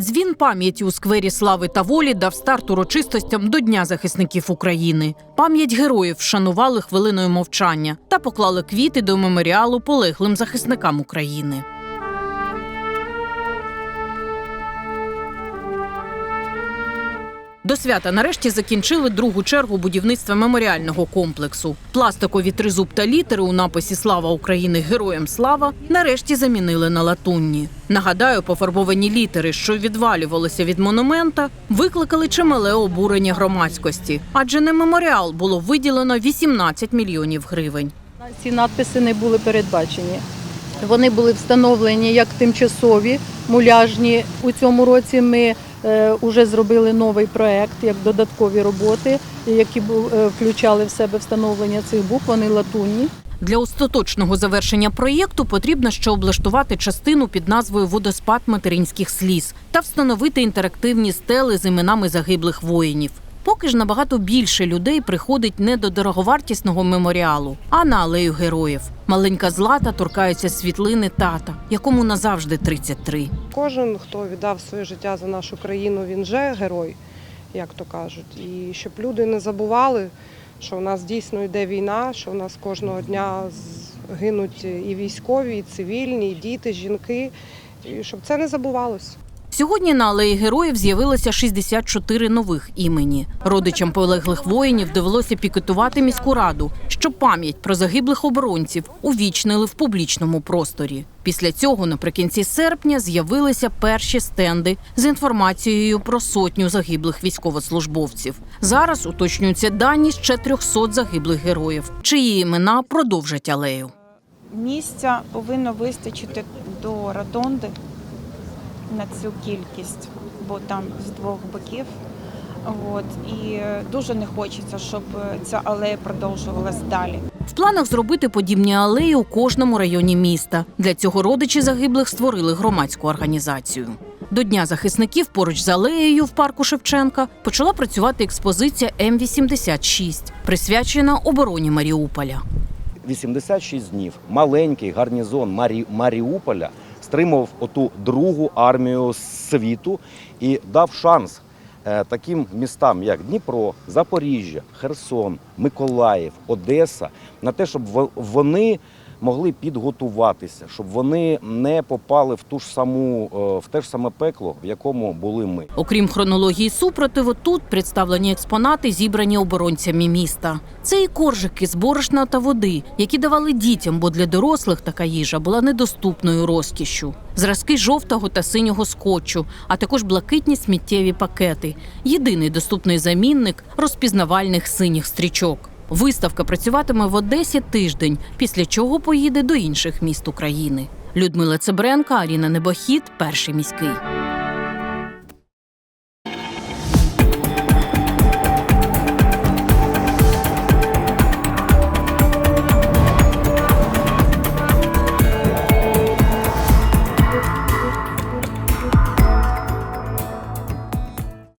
Дзвін пам'яті у сквері слави та волі дав старт урочистостям до Дня захисників України. Пам'ять героїв вшанували хвилиною мовчання та поклали квіти до меморіалу полеглим захисникам України. До свята нарешті закінчили другу чергу будівництва меморіального комплексу. Пластикові тризуб та літери у написі Слава України Героям слава нарешті замінили на латунні. Нагадаю, пофарбовані літери, що відвалювалися від монумента, викликали чимале обурення громадськості, адже на меморіал було виділено 18 мільйонів гривень. Ці надписи не були передбачені. Вони були встановлені як тимчасові, муляжні. У цьому році ми вже зробили новий проект як додаткові роботи, які е, включали в себе встановлення цих букв. Вони латунні. Для остаточного завершення проєкту потрібно ще облаштувати частину під назвою Водоспад материнських сліз та встановити інтерактивні стели з іменами загиблих воїнів. Поки ж набагато більше людей приходить не до дороговартісного меморіалу, а на алею героїв. Маленька злата торкається світлини тата, якому назавжди 33. Кожен, хто віддав своє життя за нашу країну, він же герой, як то кажуть. І щоб люди не забували, що в нас дійсно йде війна, що в нас кожного дня гинуть і військові, і цивільні, і діти, жінки, і щоб це не забувалось. Сьогодні на алеї героїв з'явилося 64 нових імені. Родичам полеглих воїнів довелося пікетувати міську раду, щоб пам'ять про загиблих оборонців увічнили в публічному просторі. Після цього, наприкінці серпня, з'явилися перші стенди з інформацією про сотню загиблих військовослужбовців. Зараз уточнюються дані ще 300 загиблих героїв, чиї імена продовжать алею. Місця повинно вистачити до ротонди на цю кількість, бо там з двох боків. От, і дуже не хочеться, щоб ця алея продовжувалась далі. В планах зробити подібні алеї у кожному районі міста. Для цього родичі загиблих створили громадську організацію. До Дня захисників поруч з алеєю в парку Шевченка почала працювати експозиція М-86, присвячена обороні Маріуполя. 86 днів маленький гарнізон Марі... Маріуполя стримував оту другу армію світу і дав шанс е, таким містам, як Дніпро, Запоріжжя, Херсон, Миколаїв, Одеса, на те, щоб во- вони могли підготуватися, щоб вони не попали в ту ж саму е, в те ж саме пекло, в якому були ми. Окрім хронології супротиву, тут представлені експонати, зібрані оборонцями міста. Це і коржики з борошна та води, які давали дітям, бо для дорослих така їжа була недоступною розкішшю. Зразки жовтого та синього скотчу, а також блакитні сміттєві пакети. Єдиний доступний замінник розпізнавальних синіх стрічок. Виставка працюватиме в Одесі тиждень, після чого поїде до інших міст України. Людмила Цебренка, Аріна Небохід, перший міський.